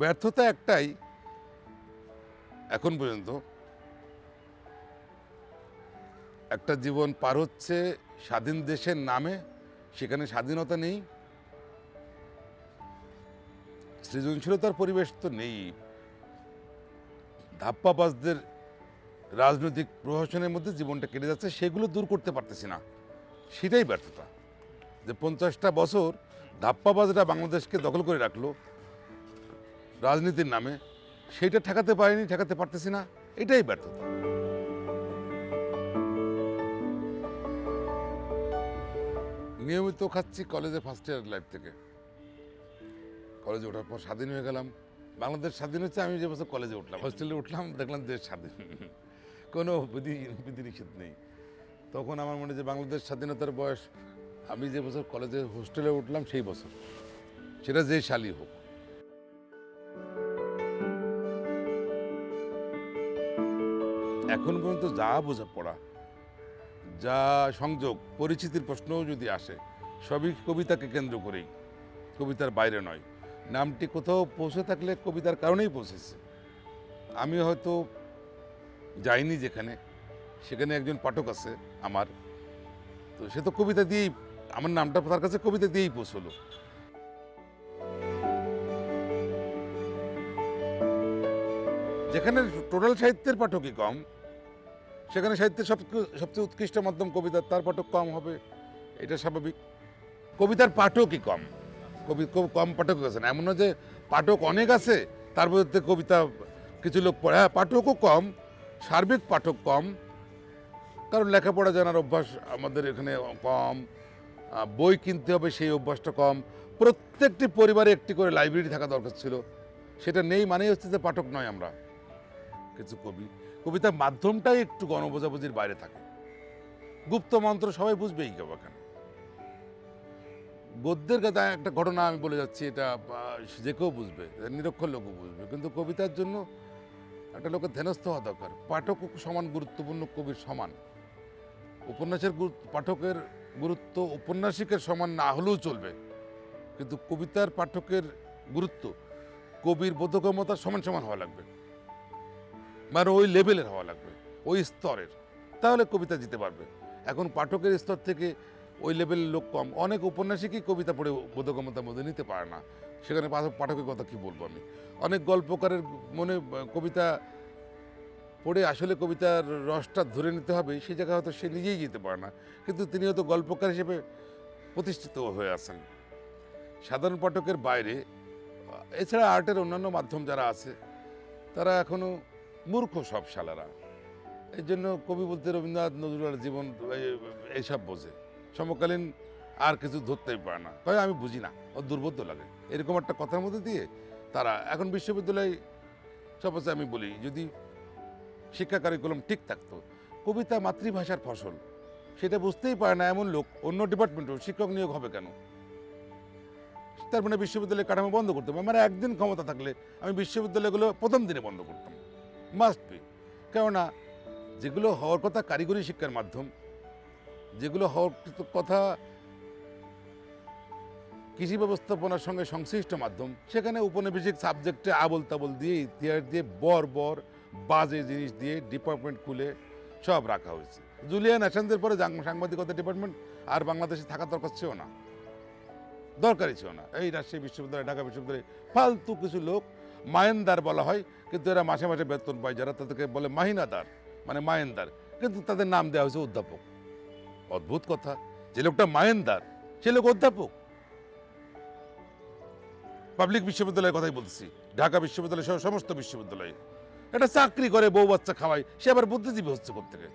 ব্যর্থতা একটাই, এখন পর্যন্ত একটা জীবন পার হচ্ছে স্বাধীন দেশের নামে, সেখানে স্বাধীনতা নেই। সৃজনশীলতার পরিবেশ তো নেই। ধাপ্পাবাজদের রাজনৈতিক প্রহসনের মধ্যে জীবনটা কেটে যাচ্ছে, সেগুলো দূর করতে পারতেছি না। সেটাই ব্যর্থতা। যে পঞ্চাশটা বছর ধাপ্পাবাজরা বাংলাদেশকে দখল করে রাখল রাজনীতির নামে। সেটা ঠেকাতে পারিনি, ঠেকাতে পারতেছি না। এটাই ব্যর্থতা। নিয়মিত খাচ্ছি কলেজে ফার্স্ট ইয়ার লাইফ থেকে। কলেজে ওঠার পর স্বাধীন হয়ে গেলাম। বাংলাদেশ স্বাধীন হচ্ছে, আমি যে বছর কলেজে উঠলাম। হোস্টেলে উঠলাম, দেখলাম দেশ স্বাধীন। কোনো বিধি বিধি নিষেধ নেই। তখন আমার মনে যে বাংলাদেশ স্বাধীনতার বয়স, আমি যে বছর কলেজে হোস্টেলে উঠলাম সেই বছর। সেটা যে সালই হোক। এখন পর্যন্ত যা বোঝাপড়া যা সংযোগ, পরিচিতির প্রশ্নও যদি আসে, সবই কবিতাকে কেন্দ্র করেই, কবিতার বাইরে নয়। নামটি কোথাও পৌঁছে থাকলে কবিতার কারণেই পৌঁছেছে। আমি হয়তো যাইনি যেখানে, সেখানে একজন পাঠক আছে আমার, তো সে তো কবিতা দিয়েই, আমার নামটা তার কাছে কবিতা দিয়েই পৌঁছলো। যেখানে টোটাল সাহিত্যের পাঠকই কম সেখানে সাহিত্যের সব সবচেয়ে উৎকৃষ্ট মাধ্যম কবিতা, তার পাঠক কম হবে, এটা স্বাভাবিক। কবিতার পাঠকই কম। কবি কম পাঠক আছে না এমন না যে পাঠক অনেক আছে, তার মধ্যে কবিতা কিছু লোক পড়ে। হ্যাঁ পাঠকও কম, সার্বিক পাঠক কম, কারণ লেখাপড়া জানার অভ্যাস আমাদের এখানে কম বই কিনতে হবে সেই অভ্যাসটা কম। প্রত্যেকটি পরিবারে একটি করে লাইব্রেরি থাকা দরকার ছিল। সেটা নেই মানেই হচ্ছে যে পাঠক নয় আমরা। কিছু কবি কবিতার মাধ্যমটাই একটু গণবোঝাবুঝির বাইরে থাকে। গুপ্ত মন্ত্র সবাই বুঝবেই কেউ কেন। গদ্যের কথা একটা ঘটনা আমি বলে যাচ্ছি, এটা যে কেউ বুঝবে নিরক্ষর লোকও বুঝবে। কিন্তু কবিতার জন্য একটা লোকের ধ্যানস্থ হওয়া দরকার। পাঠক সমান গুরুত্বপূর্ণ, কবির সমান। উপন্যাসের পাঠকের গুরুত্ব উপন্যাসিকের সমান না হলেও চলবে। কিন্তু কবিতার পাঠকের গুরুত্ব কবির বোধগম্যতার সমান সমান হওয়া লাগবে। মানে ওই লেভেলের হওয়া লাগবে, ওই স্তরের। তাহলে কবিতা জিতে পারবে। এখন পাঠকের স্তর থেকে ওই লেভেলের লোক কম। অনেক উপন্যাসিকই কবিতা পড়ে বোধগম্যতার মধ্যে নিতে পারে না? সেখানে পাঠক- পাঠকের কথা কি বলব আমি? অনেক গল্পকারের মনে কবিতা পড়ে আসলে কবিতার রসটা ধরে নিতে হবে, সে জায়গায় হয়তো সে নিজেই যেতে পারে না। কিন্তু তিনি হয়তো গল্পকার হিসেবে প্রতিষ্ঠিত হয়ে আছেন। সাধারণ পাঠকের বাইরে, এছাড়া আর্টের অন্যান্য মাধ্যম যারা আছে, তারা এখনও মূর্খ সব শালারা। এই জন্য কবি বলতে রবীন্দ্রনাথ নজরুলের জীবন, এই- এইসব বোঝে। সমকালীন আর কিছু ধরতেই পারে না। তাই আমি বুঝি না, ও দুর্বোধ্য লাগে। এরকম একটা কথার মধ্যে দিয়ে তারা, এখন বিশ্ববিদ্যালয় সপোজ আমি বলি, যদি শিক্ষা কারিকুলাম ঠিক থাকতো, কবিতা মাতৃভাষার ফসল, সেটা বুঝতেই পারে না এমন লোক, অন্য ডিপার্টমেন্টেও শিক্ষক নিয়োগ হবে কেন? তার মানে বিশ্ববিদ্যালয়ের কাঠামো বন্ধ করতে হবে। মানে একদিন ক্ষমতা থাকলে আমি বিশ্ববিদ্যালয়গুলো প্রথম দিনে বন্ধ করতাম। মাস্ট বি কেননা, যেগুলো হওয়ার কথা কারিগরি শিক্ষার মাধ্যম, যেগুলো হওয়ার কথা কৃষি ব্যবস্থাপনার সঙ্গে সংশ্লিষ্ট মাধ্যম, সেখানে উপনিবেশিক সাবজেক্টে আবল তাবল দিয়ে, ইতিহাস দিয়ে, বর বর, বাজে জিনিস দিয়ে ডিপার্টমেন্ট খুলে সব রাখা হয়েছে। জুলিয়ান আসানদের পরে সাংবাদিকতা ডিপার্টমেন্ট আর বাংলাদেশে থাকা দরকার ছিল না। দরকারই ছিল না। এই রাজশাহী বিশ্ববিদ্যালয়, ঢাকা বিশ্ববিদ্যালয় ফালতু কিছু লোক মায়েনদার বলা হয়, কিন্তু এরা মাসে মাসে বেতন পায়, যারা তাদেরকে বলে মাহিনাদার মানে মায়েনদার। কিন্তু তাদের নাম দেওয়া হয়েছে অধ্যাপক। অদ্ভুত কথা, যে লোকটা মায়েনদার, সে লোক অধ্যাপক। পাবলিক বিশ্ববিদ্যালয়ের কথাই বলছি ঢাকা বিশ্ববিদ্যালয় সহ সমস্ত বিশ্ববিদ্যালয়ে। এটা চাকরি করে বউ বাচ্চা খাওয়ায়, সে আবার বুদ্ধিজীবী হচ্ছে থেকে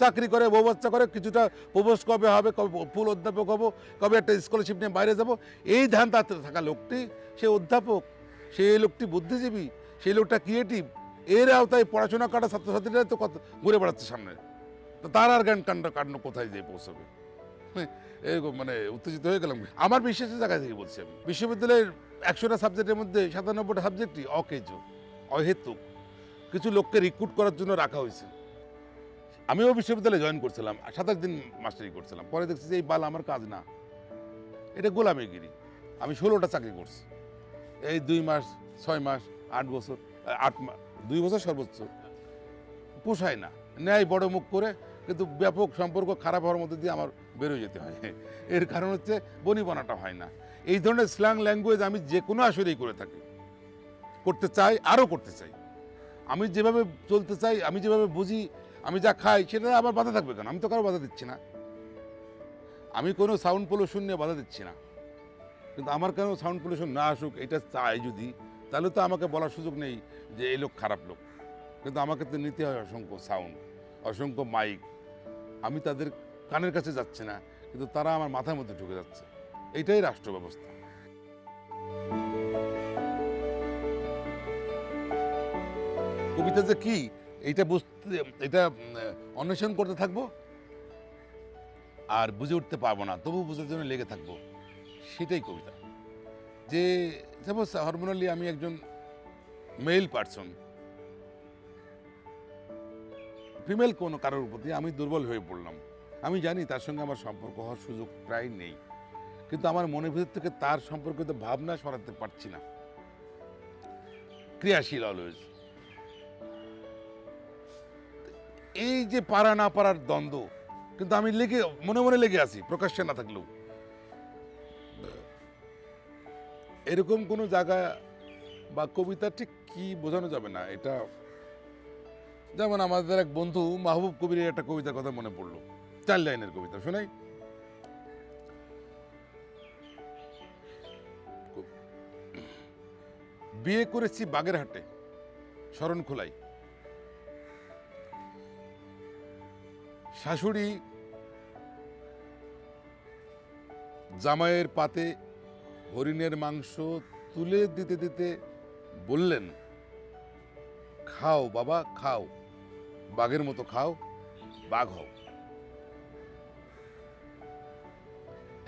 চাকরি করে বউ বাচ্চা করে কিছুটা প্রবোস কবে হবে কবে ফুল অধ্যাপক হব কবে একটা স্কলারশিপ নিয়ে বাইরে যাব এই ধ্যান তাতে থাকা লোকটি সে অধ্যাপক সেই লোকটি বুদ্ধিজীবী সেই লোকটা ক্রিয়েটিভ এর আওতায় পড়াশোনা কাটা ছাত্রছাত্রীরা তো কত ঘুরে বেড়াচ্ছে সামনে। তো তার আর জ্ঞান কাণ্ড কাণ্ড কোথায় যেয়ে পৌঁছবে? হ্যাঁ, এরকম মানে উত্তেজিত হয়ে গেলাম। আমার বিশ্বাসের জায়গা থেকে বলছি আমি। বিশ্ববিদ্যালয়ের একশোটা সাবজেক্টের মধ্যে সাতানব্বইটা সাবজেক্টই অকেজ অহেতুক। কিছু লোককে রিক্রুট করার জন্য রাখা হয়েছে। আমিও বিশ্ববিদ্যালয়ে জয়েন করছিলাম, সাতাশ দিন মাস্টারি করছিলাম। পরে দেখছি যে এই বাল আমার কাজ না। এটা গোলামিগিরি। আমি ষোলোটা চাকরি করছি। এই দুই মাস, ছয় মাস, আট বছর, আট মাস দুই বছর সর্বোচ্চ। পোষায় না। ন্যায় বড় মুখ করে কিন্তু ব্যাপক সম্পর্ক খারাপ হওয়ার মধ্যে দিয়ে আমার বেরোয় যেতে হয়। এর কারণ হচ্ছে বনিবনাটা হয় না। এই ধরনের স্ল্যাং ল্যাঙ্গুয়েজ আমি যে কোনো আসরেই করে থাকি। করতে চাই, আরও করতে চাই। আমি যেভাবে চলতে চাই, আমি যেভাবে বুঝি আমি যা খাই সেটা আবার বাধা থাকবে কেন? আমি তো কারও বাধা দিচ্ছি না। আমি কোনো সাউন্ড পলিউশন নিয়ে বাধা দিচ্ছি না। কিন্তু আমার কেন সাউন্ড পলিউশন না আসুক, এটা চাই যদি, তাহলে তো আমাকে বলার সুযোগ নেই যে এই লোক খারাপ লোক। কিন্তু আমাকে তো নিতে হয় অসংখ্য সাউন্ড অসংখ্য মাইক আমি তাদের কানের কাছে যাচ্ছে না, কিন্তু তারা আমার মাথার মধ্যে ঢুকে যাচ্ছে। এইটাই রাষ্ট্র ব্যবস্থা কবিতা যে কি? এটা বুঝতে এটা অন্বেষণ করতে থাকব আর বুঝে উঠতে পারব না তবু বুঝার জন্য লেগে থাকব। সেটাই কবিতা। যে সাপোজ হরমোনালি আমি একজন মেল পার্সন ফিমেল কোনো কারোর প্রতি আমি দুর্বল হয়ে পড়লাম। আমি জানি তার সঙ্গে আমার সম্পর্ক হওয়ার সুযোগ প্রায় নেই, কিন্তু আমার মনের ভিতর থেকে তার সম্পর্কিত ভাবনা সরাতে পারছি না। ক্রিয়াশীল অলওয়েজ এই যে পারা না পারার দ্বন্দ্ব, কিন্তু আমি লেগে, মনে মনে লেগে আছি, প্রকাশ্যে না থাকলেও। এরকম কোনো জায়গা বা কবিতা ঠিক কি বোঝানো যাবে না, এটা যেমন আমাদের এক বন্ধু মাহবুব কবিরের একটা কবিতার কথা মনে পড়ল, চার লাইনের কবিতা, শোনাই। বিয়ে করেছি বাগেরহাটে, শরণ খোলাই। শাশুড়ি জামাইয়ের পাতে হরিণের মাংস তুলে দিতে দিতে বললেন, খাও বাবা, খাও, বাঘের মতো খাও, বাঘ হও।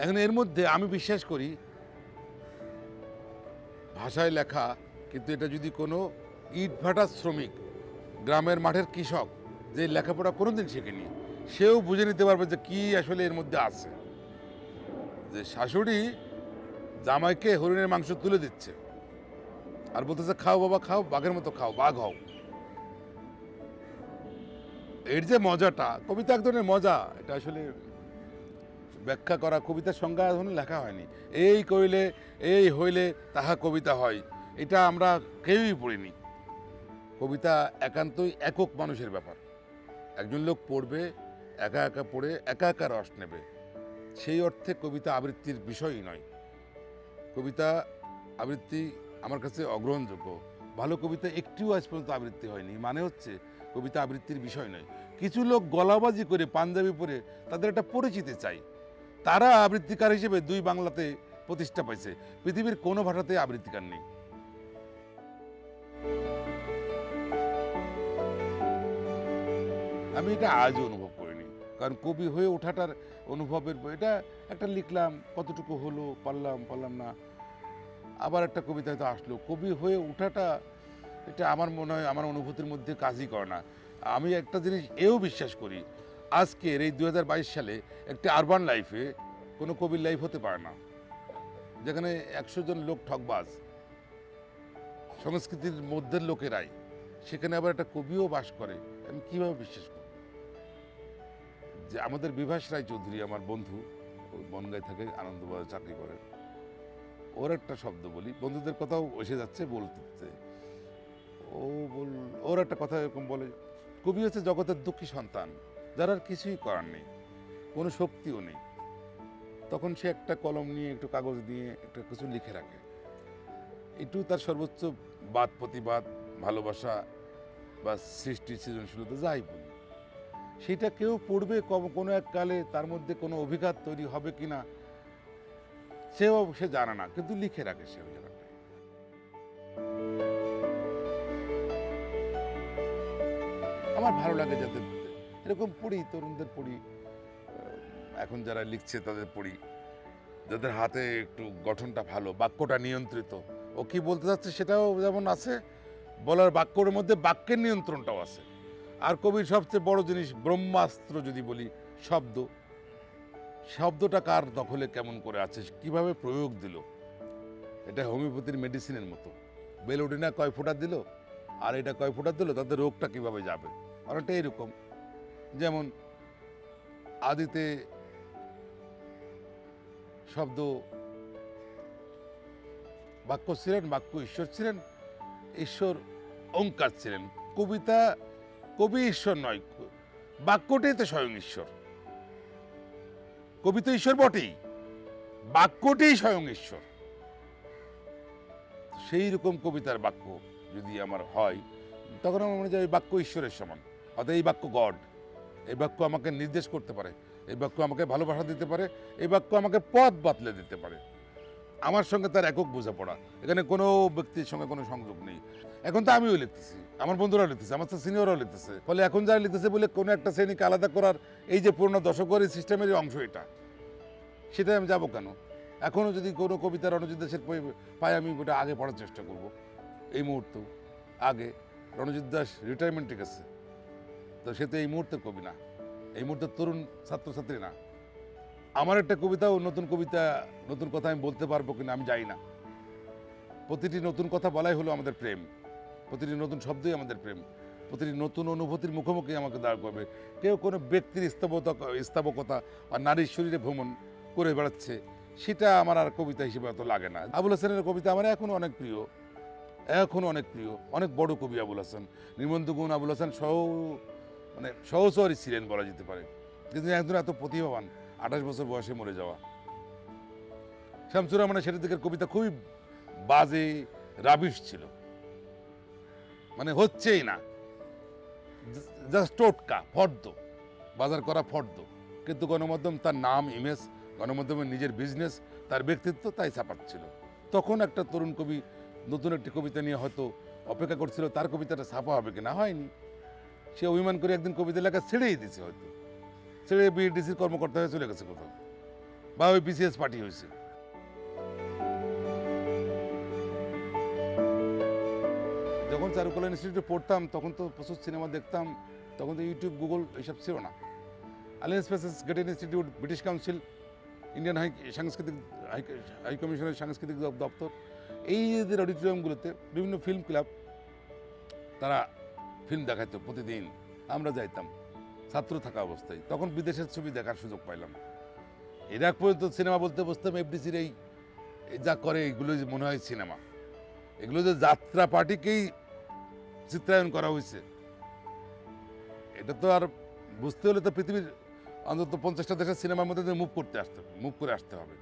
এখন এর মধ্যে আমি বিশ্বাস করি, ভাষায় লেখা, কিন্তু এটা যদি কোনো ইট ভাটা শ্রমিক, গ্রামের মাঠের কৃষক, যে লেখাপড়া কোনোদিন শেখেনি সেও বুঝে নিতে পারবে যে কি আসলে এর মধ্যে আছে। যে শাশুড়ি জামাইকে হরিণের মাংস তুলে দিচ্ছে আর বলতেছে, খাও বাবা, খাও, বাঘের মতো খাও, বাঘ হও। এর যে মজাটা, কবিতা এক ধরনের মজা, এটা আসলে ব্যাখ্যা করা, কবিতার সংজ্ঞা এখন লেখা হয়নি। এই কইলে, এই হইলে তাহা কবিতা হয়। এটা আমরা কেউই পড়িনি। কবিতা একান্তই একক মানুষের ব্যাপার। একজন লোক পড়বে একা একা পড়ে একা একা রস নেবে। সেই অর্থে কবিতা আবৃত্তির বিষয়ই নয়। কবিতা আবৃত্তি আমার কাছে অগ্রহণযোগ্য। ভালো কবিতা একটিও আজ পর্যন্ত আবৃত্তি হয়নি। মানে হচ্ছে, কবিতা আবৃত্তির বিষয় নয়। কিছু লোক গলাবাজি করে পাঞ্জাবি পরে তাদের একটা পরিচিতি চাই। তারা আবৃত্তিকার হিসেবে দুই বাংলাতে প্রতিষ্ঠা পাইছে। পৃথিবীর কোনো ভাষাতে আবৃত্তিকার নেই। আমি এটা আজও অনুভব কারণ কবি হয়ে ওঠাটার অনুভবের এটা একটা লিখলাম, কতটুকু হলো, পারলাম পারলাম না। আবার একটা কবিতা হয়তো আসলো, কবি হয়ে ওঠাটা এটা আমার মনে হয়, আমার অনুভূতির মধ্যে কাজই করে না। আমি একটা জিনিস এও বিশ্বাস করি, আজকের এই দু হাজার বাইশ সালে একটি আরবান লাইফে কোনো কবির লাইফ হতে পারে না। যেখানে একশো জন লোক ঠকবাজ, সংস্কৃতির মধ্যের লোকেরাই, সেখানে আবার একটা কবিও বাস করে। আমি কীভাবে বিশ্বাস করি? যে আমাদের বিভাস রায় চৌধুরী, আমার বন্ধু বনগাঁয় থাকে, আনন্দবাজার চাকরি করে। ওর একটা শব্দ বলি, বন্ধুদের কথাও এসে যাচ্ছে বলতে। ও বল, ওর একটা কথা এরকম বলে, কবি হচ্ছে জগতের দুঃখী সন্তান, যার আর কিছুই করার নেই, কোনো শক্তিও নেই। তখন সে একটা কলম নিয়ে, একটু কাগজ দিয়ে, একটা কিছু লিখে রাখে। একটু তার সর্বোচ্চ বাদ প্রতিবাদ ভালোবাসা বা সৃষ্টি সৃজনশীলতা, যাই বলি। সেটা কেউ পড়বে কোনো এক কালে তার মধ্যে কোনো অভিঘাত তৈরি হবে কিনা সেও সে জানে না, কিন্তু লিখে রাখে সে আমার ভালো লাগে যাদের এরকম পড়ি, তরুণদের পড়ি এখন যারা লিখছে তাদের পড়ি, যাদের হাতে একটু গঠনটা ভালো, বাক্যটা নিয়ন্ত্রিত, ও কি বলতে যাচ্ছে সেটাও যেমন আছে, বলার বাক্যর মধ্যে বাক্যের নিয়ন্ত্রণটাও আছে। আর কবির সবচেয়ে বড় জিনিস ব্রহ্মাস্ত্র যদি বলি, শব্দ। শব্দটা কার দখলে কেমন করে আছে, কীভাবে প্রয়োগ দিল? এটা হোমিওপ্যাথির মেডিসিনের মতো। বেলোডিনা কয় ফোঁটা দিল? আর এটা কয় ফোঁটা দিল? তাদের রোগটা কীভাবে যাবে? অনেকটা এরকম। যেমন আদিতে শব্দ, বাক্য ছিলেন, বাক্য ঈশ্বর ছিলেন, ঈশ্বর ওঙ্কার ছিলেন। কবিতা কবি ঈশ্বর নয় বাক্যটাই তো স্বয়ং ঈশ্বর। কবি তো ঈশ্বর বটেই, বাক্যটাই স্বয়ং ঈশ্বর। সেই রকম কবিতার বাক্য যদি আমার হয়, তখন আমার মনে হয় বাক্য ঈশ্বরের সমান। অর্থাৎ এই বাক্য গড। এই বাক্য আমাকে নির্দেশ করতে পারে, এই বাক্য আমাকে ভালোবাসা দিতে পারে, এই বাক্য আমাকে পথ বাতলে দিতে পারে। আমার সঙ্গে তার একক বোঝাপড়া। এখানে কোনো ব্যক্তির সঙ্গে কোনো সংযোগ নেই। এখন তো আমিও লিখতেছি। আমার বন্ধুরাও লিখতেছে, আমার তো সিনিয়ররাও লিখতেছে। ফলে এখন যারা লিখতেছে বলে কোনো একটা শ্রেণীকে আলাদা করার এই যে পুরনো দশকের সিস্টেমের অংশ এটা। সেটাই আমি যাব কেন? এখনও যদি কোনো কবিতা রণজিৎ দাসের পাই আমি ওটা আগে পড়ার চেষ্টা করব। এই মুহূর্তে, আগে। রণজিৎ দাস রিটায়ারমেন্টে গেছে। তো সে তো এই মুহূর্তে কবি না। এই মুহূর্তে তরুণ ছাত্রছাত্রী না। আমার একটা কবিতা ও নতুন কবিতা, নতুন কথা আমি বলতে পারব কিনা আমি জানি না। প্রতিটি নতুন কথা বলাই হলো আমাদের প্রেম। প্রতিটি নতুন শব্দই আমাদের প্রেম। প্রতিটি নতুন অনুভূতির মুখোমুখি আমাকে দাঁড় করবে। কেউ কোনো ব্যক্তির স্তবতা স্তাবকতা বা নারীর শরীরে ভ্রমণ করে বেড়াচ্ছে, সেটা আমার আর কবিতা হিসেবে অত লাগে না। আবুল হাসানের কবিতা আমার এখনও অনেক প্রিয়। এখনও অনেক প্রিয়। অনেক বড় কবি আবুল হাসান। নিমন্ত গুণ আবুল হাসান সহ মানে সহচরই ছিলেন বলা যেতে পারে। কিন্তু একজন এত প্রতিভাবান, আঠাশ বছর বয়সে মরে যাওয়া। শামসুর রহমানের সেটা দিকের কবিতা খুবই বাজে, রাবিশ ছিল। মানে হচ্ছেই না। জাস্ট টোটকা, ফর্দ, বাজার করা ফর্দ। কিন্তু গণমাধ্যম তার নাম ইমেজ গণমাধ্যমের নিজের বিজনেস তার ব্যক্তিত্ব তাই ছাপাচ্ছিল। তখন একটা তরুণ কবি নতুন একটি কবিতা নিয়ে হয়তো অপেক্ষা করছিল, তার কবিতাটা ছাপা হবে কিনা হয়নি। সে অভিমান করে একদিন কবিতা লেখা ছেড়েই দিছে হয়তো। ছেড়ে বিএডিসির কর্মকর্তা হয়ে চলে গেছে কোথাও। বা ওই বিসিএস পার্টি হয়েছে। যখন চারুকলা ইনস্টিটিউটে পড়তাম, তখন তো প্রচুর সিনেমা দেখতাম, তখন তো ইউটিউব গুগল এইসব ছিল না। আলিয়ান স্পেসেস great institute British Council Indian high সাংস্কৃতিক হাই কমিশনের সাংস্কৃতিক দপ- দপ্তর এই যে অডিটোরিয়ামগুলোতে বিভিন্ন ফিল্ম ক্লাব তারা ফিল্ম দেখাইতো প্রতিদিন। আমরা যাইতাম, ছাত্র থাকা অবস্থায়। তখন বিদেশের ছবি দেখার সুযোগ পাইলাম এর আগ পর্যন্ত সিনেমা বলতে বসতাম এফডিসির এই যা করে, এগুলো মনে হয় সিনেমা। এগুলো যে যাত্রা পার্টিকেই চিত্রায়ন করা হয়েছে। এটা তো আর বুঝতে হলে তো পৃথিবীর অন্তত পঞ্চাশটা দেশের সিনেমার মধ্যে মুভ করতে আসতে হবে মুভ করে আসতে হবে।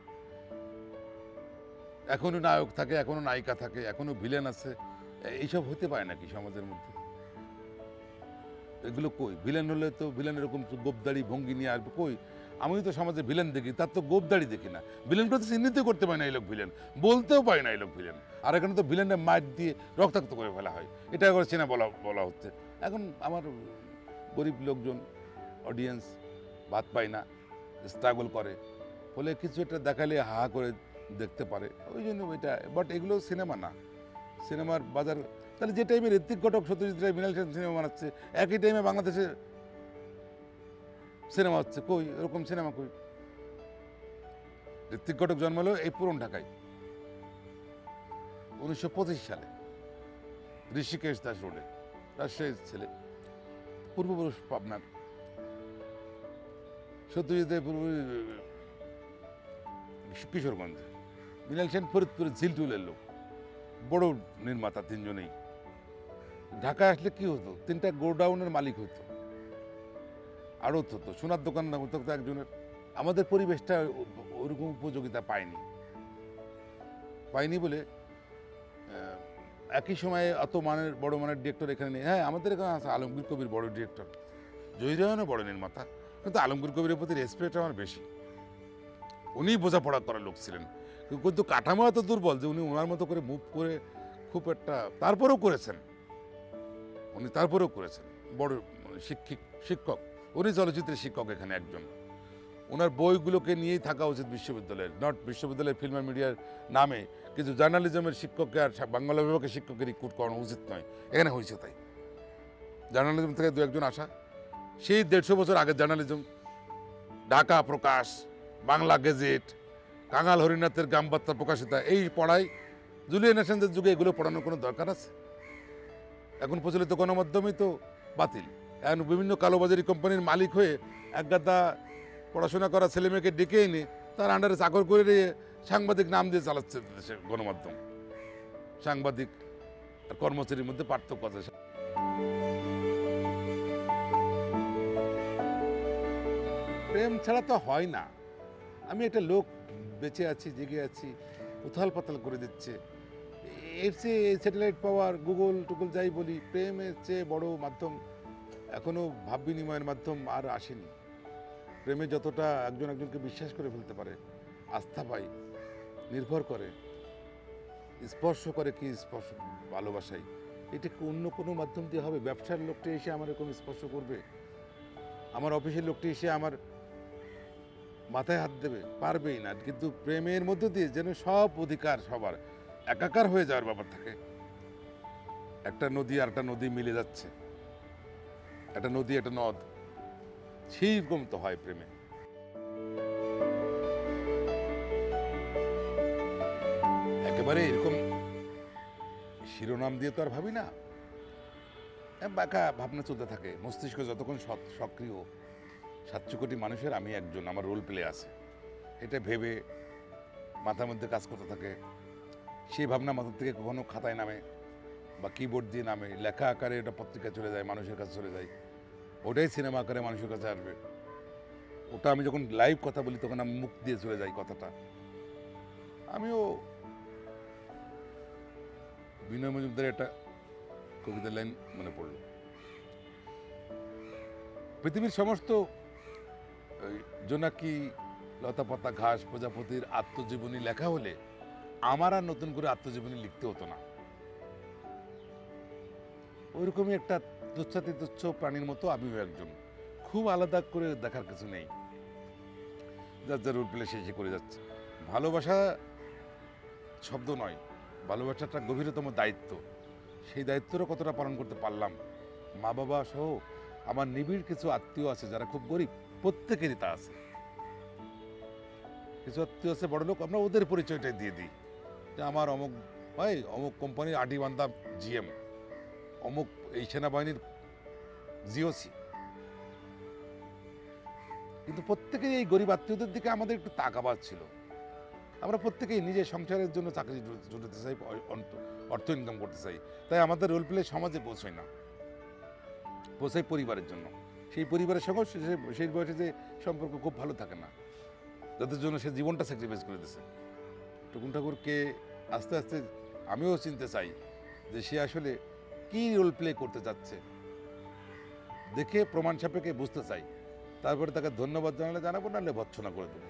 এখনও নায়ক থাকে, এখনও নায়িকা থাকে, এখনও ভিলেন আছে। এইসব হতে পারে নাকি সমাজের মধ্যে? এগুলো কই? ভিলেন হলে তো ভিলেন এরকম গোপদাড়ি ভঙ্গি নিয়ে আসবে। কই? আমি তো সমাজে ভিলেন দেখি, তার তো গোপদাড়ি দেখি না। ভিলেনকে তো চিহ্নিত করতে পারি না এই লোক ভিলেন বলতেও পারি না এই লোক ভিলেন আর এখানে তো ভিলেনের মাইট দিয়ে রক্তাক্ত করে ফেলা হয়। এটা করে চেনা বলা বলা হচ্ছে। এখন আমার গরিব লোকজন অডিয়েন্স ভাত পায় না স্ট্রাগল করে। ফলে কিছু একটা দেখালে হা করে দেখতে পারে। ওই জন্য ওইটা বাট এগুলো সিনেমা না। সিনেমার বাজার, তাহলে যে টাইমে ঋত্বিক ঘটক সত্যজিৎ রায় সেন সিনেমা বানাচ্ছে, একই টাইমে বাংলাদেশে সিনেমা হচ্ছে, কই? এরকম সিনেমা কই? ঋত্বিক ঘটক জন্মালো এই পুরন ঢাকায়, উনিশশো পঁচিশ সালে। ঋষিকেশ দাস রোডে, রাজশাহীর ছেলে, পূর্বপুরুষ পাবনার। সত্যজিতের পূর্ব, কিশোরগঞ্জে। মৃণাল সেন ফরিদপুরের ঝিলটুলের লোক। বড় নির্মাতা তিনজনেই। ঢাকায় আসলে কি হতো? তিনটা গোডাউনের মালিক হতো আরও হতো সোনার দোকান হতো তো একজনের। আমাদের পরিবেশটা ওরকম উপযোগিতা পায়নি। পাইনি বলে একই সময়ে অত মানের, বড় মানের ডিরেক্টর এখানে নেই। হ্যাঁ আমাদের এখানে আছে আলমগীর কবির বড় ডিরেক্টর জয়রায়নও বড় নির্মাতা। কিন্তু আলমগীর কবিরের প্রতি রেসপেক্ট আমার বেশি। উনি বোঝাপড়া করার লোক ছিলেন। কিন্তু কাঠামো এত দুর্বল যে উনি ওনার মতো করে মুভ করে খুব একটা তারপরেও করেছেন। উনি তারপরেও করেছেন। বড় মানে শিক্ষিক, শিক্ষক। উনি চলচ্চিত্রের শিক্ষক এখানে একজন। ওনার বইগুলোকে নিয়েই থাকা উচিত বিশ্ববিদ্যালয়ের নট বিশ্ববিদ্যালয়ের ফিল্ম মিডিয়ার নামে। কিন্তু জার্নালিজমের শিক্ষককে আর বাংলা বিভাগের শিক্ষকের রিক্রুট করানো উচিত নয়। এখানে হয়েছে তাই। জার্নালিজম থেকে দু একজন আসা। সেই দেড়শো বছর আগের জার্নালিজম ঢাকা প্রকাশ, বাংলা গেজেট কাঙাল হরিনাথের গ্রামবার্তা প্রকাশিতা, এই পড়ায় জুলিয়ান অ্যাসাঞ্জের যুগে এগুলো পড়ানোর কোনো দরকার আছে? এখন প্রচলিত গণমাধ্যমই তো বাতিল। এখন বিভিন্ন কালোবাজারি কোম্পানির মালিক হয়ে একগাদা পড়াশোনা করা ছেলেমেয়েকে ডেকে এনে তার আন্ডারে চাকর করে দিয়ে সাংবাদিক নাম দিয়ে চালাচ্ছে দেশে গণমাধ্যম। সাংবাদিক আর কর্মচারীর মধ্যে পার্থক্য আছে। প্রেম ছাড়া তো হয় না। আমি একটা লোক বেঁচে আছি, জেগে আছি উথাল পাতাল করে দিচ্ছে। এর চেয়ে স্যাটেলাইট পাওয়ার গুগল টুগল যাই বলি, প্রেমের চেয়ে বড় মাধ্যম এখনও ভাব বিনিময়ের মাধ্যম আর আসেনি। প্রেমে যতটা একজন একজনকে বিশ্বাস করে ফেলতে পারে, আস্থা পায়, নির্ভর করে, স্পর্শ করে কি স্পর্শ, ভালোবাসাই। এটা কি অন্য কোনো মাধ্যম দিয়ে হবে? ব্যবসার লোকটা এসে আমার এরকম স্পর্শ করবে? আমার অফিসের লোকটি এসে আমার মাথায় হাত দেবে? পারবেই না। কিন্তু প্রেমের মধ্যে দিয়ে যেন সব অধিকার সবার একাকার হয়ে যাওয়ার ব্যাপার থাকে। একটা নদী আর একটা নদী মিলে যাচ্ছে। একটা নদী, একটা নদ। সেইরকম তো হয় প্রেমে। একেবারে এরকম শিরোনাম দিয়ে তো আর ভাবি না। এ বাঁকা ভাবনা চলতে থাকে। মস্তিষ্ক যতক্ষণ সক্রিয়, সাতশো কোটি মানুষের আমি একজন, আমার রোল প্লে আছে। এটা ভেবে মাথার মধ্যে কাজ করতে থাকে। সেই ভাবনা মাথার থেকে কখনো খাতায় নামে। বা কিবোর্ড দিয়ে নামে, লেখা আকারে ওটা পত্রিকা চলে যায়, মানুষের কাছে চলে যায়। ওটাই সিনেমা আকারে মানুষের কাছে আসবে। ওটা আমি যখন লাইভ কথা বলি, তখন আমি মুখ দিয়ে চলে যাই কথাটা। আমিও বিনয় মজুমদারের একটা কবিতার লাইন মনে পড়ল। পৃথিবীর সমস্ত জোনাকি লতাপাতা ঘাস, প্রজাপতির আত্মজীবনী লেখা হলে আমার আর নতুন করে আত্মজীবনী লিখতে হতো না। ওইরকমই একটা তুচ্ছাতি তুচ্ছ প্রাণীর মতো আমিও একজন। খুব আলাদা করে দেখার কিছু নেই। যার যার রোল প্লে শেষে করে যাচ্ছে। ভালোবাসা শব্দ নয় ভালোবাসাটা গভীরতম দায়িত্ব। সেই দায়িত্বটা কতটা পালন করতে পারলাম? মা বাবা সহ আমার নিবিড় কিছু আত্মীয় আছে যারা খুব গরিব, প্রত্যেকেরই তা আছে। কিছু আত্মীয় আছে বড় লোক আমরা ওদের পরিচয়টাই দিয়ে দিই। যে আমার অমুক ভাই অমুক কোম্পানির আডি বান্দা জিএম। অমুক এই সেনাবাহিনীর জিওসি। কিন্তু প্রত্যেকেই এই গরিব আত্মীয়দের দিকে আমাদের একটু তাকাবাজ ছিল। আমরা প্রত্যেকেই নিজের সংসারের জন্য চাকরি জুট- জুটাতে চাই অর্থ ইনকাম করতে চাই। তাই আমাদের রোল প্লে সমাজে পৌঁছয় না। পৌঁছায় পরিবারের জন্য। সেই পরিবারের সঙ্গে সেই বয়সে যে সম্পর্ক খুব ভালো থাকে না। যাদের জন্য সে জীবনটা স্যাক্রিফাইস করে দিছে। টুকুন ঠাকুরকে আস্তে আস্তে আমিও চিনতে চাই যে সে আসলে কি রোল প্লে করতে চাচ্ছে দেখে প্রমাণ সাপেক্ষে বুঝতে চাই। তারপরে তাকে ধন্যবাদ জানালে জানাব না হলে ভৎসনা করে দেবো।